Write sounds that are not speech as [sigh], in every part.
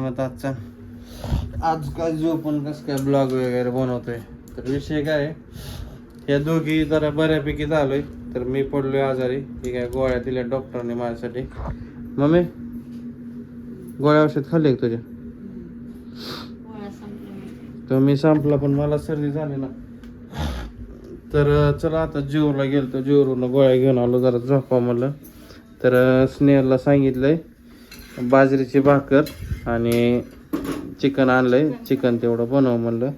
म्हणत आजचा आज काय जो पण कसं काय ब्लॉग वगैरे बनवतोय तर विषय काय या दोघी जरा बऱ्यापैकी झालोय तर मी पडलोय आजारी ही काय गोळ्या दिल्या डॉक्टरने माझ्यासाठी. मम्मी गोळ्या औषध खाल्ले तुझ्या? तर मी संपला पण मला सर्दी झाली ना. तर चला आता जीवरला गेलो तर जीवरून गोळ्या घेऊन आलो जरा झोपा म्हणलं. तर अं, स्नेहलला सांगितलंय बाजरीची भाकर आणि चिकन आणलंय. चिकन तेवढं बनव म्हणलं.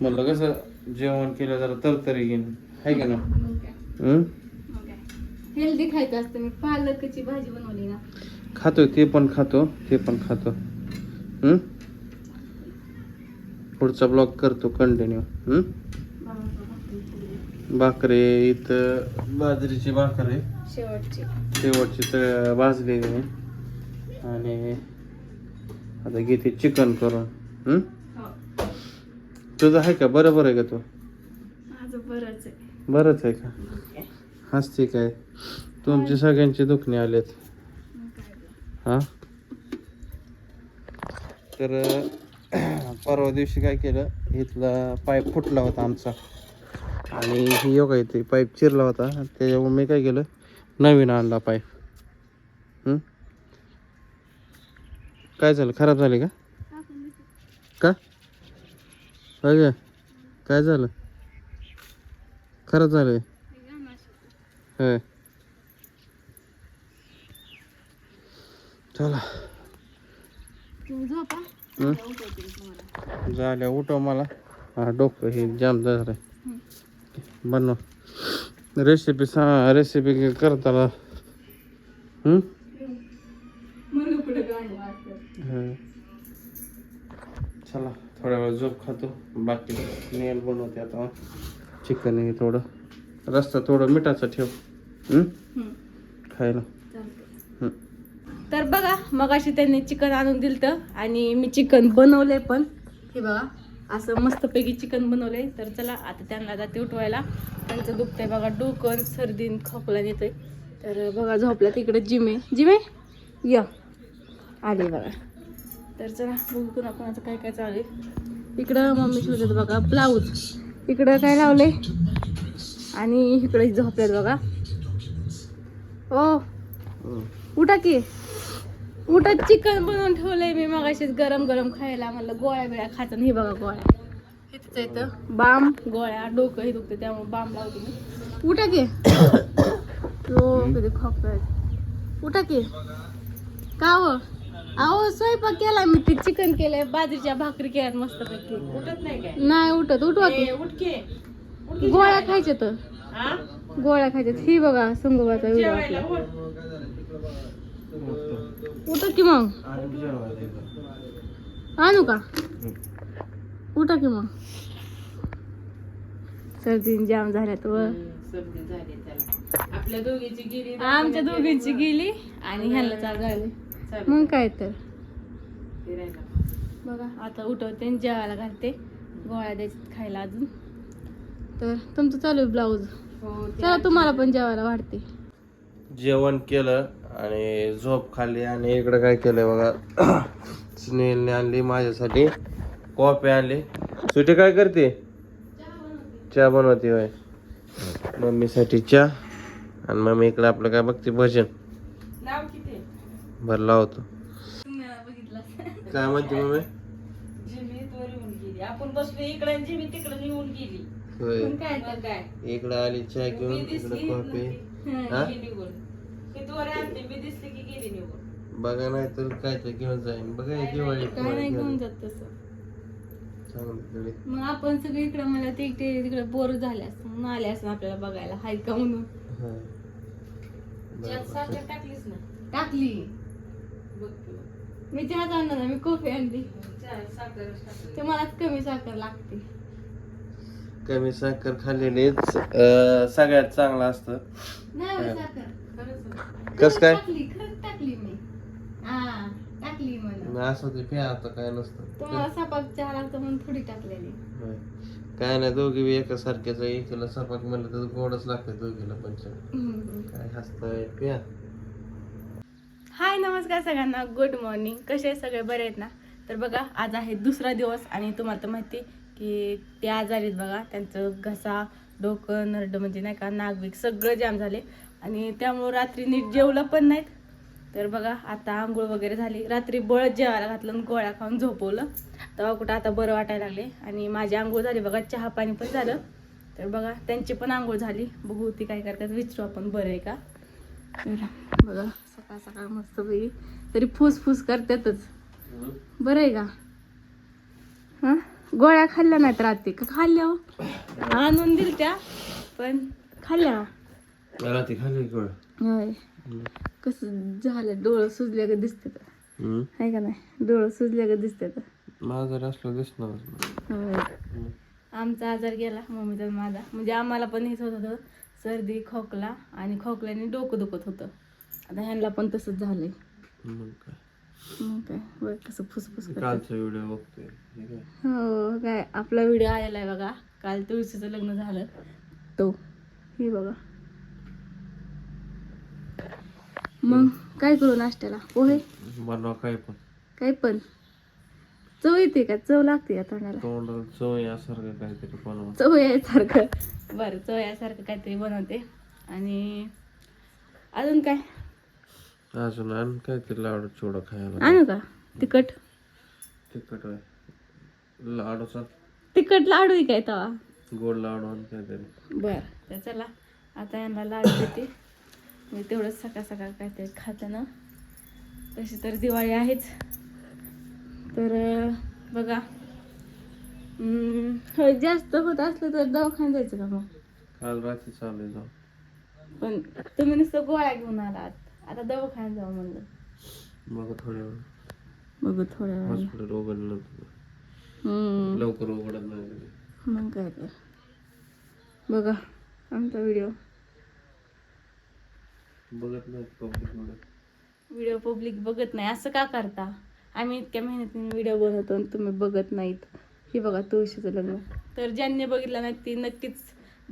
म्हणलं कसं जेवण केलं जरा तरतरी घेईन आहे का ना हम्म? हेल्दी खायचं असतं मी. पालकची भाजी बनवली ना. खातो ते पण खातो ते पण खातो. हम्म? पुढचा ब्लॉग करतो कंटिन्यू भाकरी इथं बाजरीची भाकर आहे. शेवटची. शेवटची तर भाजलेली आहे. आणि आता घेते चिकन करून? हो? तुझं आहे का? बरोबर आहे का तू? बरंच आहे. का? हसते काय? तुमचे सगळ्यांचे दुखणे आलेत. हा? तर परवा दिवशी काय केलं? इथला पाईप फुटला होता आमचा. आणि ही योगा इथे पाईप चिरला होता. त्याच्यामुळे मी काय केलं? नवीन आणला पाईप. झालं? खराब झाले का. का? झालं? खराब. होय. चला. झाल्या उठव मला. हा, डोकं जाम. बनव. रेसिपी सा, रेसिपी करताना. हं? चला थोड्या वेळ झोप खातो. बाकी नेल बनवते आता. चिकन हे थोडं. रस्ता थोडं मिठाचं ठेव. खायला. तर बघा मगाशी त्यांनी चिकन आणून दिलतं आणि मी चिकन बनवलंय पण. हे बघा असं मस्तपैकी चिकन बनवलंय. तर चला आता त्यांना जाते उठवायला. त्यांचं दुखतंय बघा डोकं सर्दीन खोकला येतोय. तर बघा झोपला तिकडे जिमे. जिमे? या. आले बघा. तर चला बघून आपण आता काय काय चालू आहे. इकडं मम्मी शिवतात बघा ब्लाऊज. इकडं काय लावलंय? आणि इकडे झोपल्यात बघा. ओ उठा की. उठा चिकन बनवून ठेवलंय मी मगाशीच. गरम गरम खायला म्हणलं गोळ्या बिळ्या खायचं हे बघा गोळ्या. तिथं येतं बाम गोळ्या डोकं हे दुखतं त्यामुळे बाम लावते मी. उठा की. [coughs] तो कधी खोकत उठा की. का हो अहो स्वयंपाक केला मी ते चिकन केलंय बाजरीच्या भाकरी केल्यात मस्त पैकी उठत नाही काय? नाही उठत उठवा की. उठके गोळ्या खायच्या तर. हा? गोळ्या खायच्यात. ही बघा संगोबाचा व्हिडिओ जेवायला आपला उठ. उठा की मग. आणि का? उठा की मग. सर्दी जाम झाल्यात व. सर्दी झाली त्याला. आपल्या दोघीची गिरी आमच्या दोघींची गेली. आणि ह्याला चाल झाली. मग काय तर. बघा. आता उठवते आणि जेवायला घालते. गोळ्या द्यायच्यात खायला अजून. तर तुमचं चालू आहे ब्लाऊज. हो चला तुम्हाला पण जेवायला वाढते. जेवण केलं आणि झोप खाल्ली आणि इकडं काय केलंय बघा. [coughs] स्नेहलने आणली माझ्यासाठी. कॉफी आणली. सुटी काय करते? चहा बनवते होय. मम्मीसाठी चहा. आणि मम्मी इकडे आपलं काय बघते भजन. भर लावतो बघितलं काय म्हणते मम्मी? आपण बसलो इकडे जिमी तिकडे गेली. होय. आली चहा घेऊन इकडं कॉफी. हा? बघा नाही तर काय तर घेऊन जाईन. बघा हे दिवाळी घेऊन जात तसं. मग आपण सगळे इकडे मला ते इकडे तिकडे बोर झाले असं म्हणून आले असं आपल्याला बघायला. हाय का म्हणून? टाकलीस ना टाकली. मी चहा आणला ना मी कॉफी आणली. ते मला कमी साखर लागते कमी साखर खाल्लेलीच अं, सगळ्यात चांगलं असतं नाही हा. साखर खरंच ना. कस काय टाकली खरंच टाकली मी हा टाकली मला असं ते प्या आता काय नसतं तुम्हाला सपाक चहा लागतो म्हणून थोडी टाकलेली होय. काय नाही दोघी बी एका सारख्याच एकीला सपाक म्हणलं तर गोडच लागतं दोघीला पण चहा. हम्म. काय हसतंय प्या हाय नमस्कार सगळ्यांना. गुड मॉर्निंग कसे आहे सगळे? बरे आहेत ना? तर बघा आज आहे दुसरा दिवस आणि तुम्हाला तर माहिती आहे की ते आजारी आहेत बघा. त्यांचं घसा डोकं नरड म्हणजे नाही का नागविक सगळं जाम झाले. आणि त्यामुळं रात्री नीट जेवलं पण नाहीत. तर बघा आता आंघोळ वगैरे झाली. रात्री बळत जेवायला घातलं आणि गोळ्या खाऊन झोपवलं. तेव्हा कुठं आता बरं वाटायला लागले. आणि माझी आंघोळ झाली. बघा चहा पाणी पण झालं. तर बघा त्यांची पण आंघोळ झाली. बघू ती काय करतात. विचारू आपण. बरं आहे का? तर बघा. सकाळ सकाळ मस्त पैकी. तरी फूस फूस करतातच. बरं आहे का? हां? गोळ्या खाल्ल्या नाहीत रात्री. का खाल्ल्या हो? आणून दिल त्या पण खाल्ल्या रात्री खाली गोळ होय. कसं झालं डोळं सुजल्या का दिसते आहे का नाही? डोळं सुजल्या का दिसते माझं असलं दिसणार आमचा आजार गेला मम्मीचा माझा. म्हणजे आम्हाला पण हेच होत होतं. सर्दी खोकला आणि खोकल्याने डोकं दुखत होतं. आता ह्यांना पण तसंच झालंय. मग काय? मग काय? बघ कसं फुसफुस करतात. कालचा व्हिडिओ बघतोय. ठीक आहे हो काय? आपला व्हिडिओ आलेला आहे बघा. काल तुळशीचं लग्न झालं. तो. हे बघा. मग काय करू नाश्त्याला? पोहे? बनवा काय पण. काय पण. चव येते का? चव लागते का तोंडाला तोंडाला चव यासारखं काहीतरी चव यासारखं बरं चव यासारखं काहीतरी बनवते. आणि अजून काय? अजून आणि काहीतरी लाडू चिवडा खायला. आणू का? तिखट? तिखट आहे लाडूचा. तिखट लाडू आहे काय तवा? गोड लाडू आणि काहीतरी. बर तर चला आता यांना लाडू देते. मी तेवढंच सकाळ सकाळ काहीतरी खातं ना. तशी तर दिवाळी आहेच. तर अं, बघा जास्त होत असलं तर दवाखान्यात जायचं का मग? काल रात्री चालू जाऊ. पण तुम्ही नुसतं गोळ्या घेऊन आलात. आता दवाखान्यात जाऊ म्हणलं. बघ थोड्या वेळ बघू थोड्या वेळाने हॉस्पिटल उघडलं नव्हतं. हम्म, लवकर उघडत नाही मग काय तर. बघा आमचा व्हिडिओ. बघत नाही पब्लिक व्हिडिओ पब्लिक बघत नाही. असं का करता? आम्ही इतक्या मेहनतीने व्हिडिओ बनवतो आणि तुम्ही बघत नाहीत. हे बघा तुळशीचं लग्न. तर ज्यांनी बघितलं नाही ते नक्कीच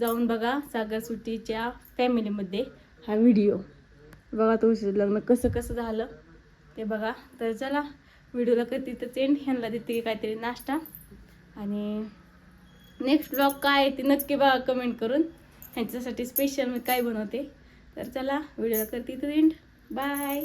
जाऊन बघा सागासुट्टीच्या फॅमिलीमध्ये हा व्हिडिओ. बघा तुळशीचं लग्न कसं कसं झालं ते बघा. तर चला व्हिडिओला करते तर एंड ह्यांना देते काहीतरी नाश्ता. आणि नेक्स्ट ब्लॉग काय आहे ते नक्की बघा कमेंट करून. ह्यांच्यासाठी स्पेशल मी काय बनवते. तर चला व्हिडिओला करते तर एंड बाय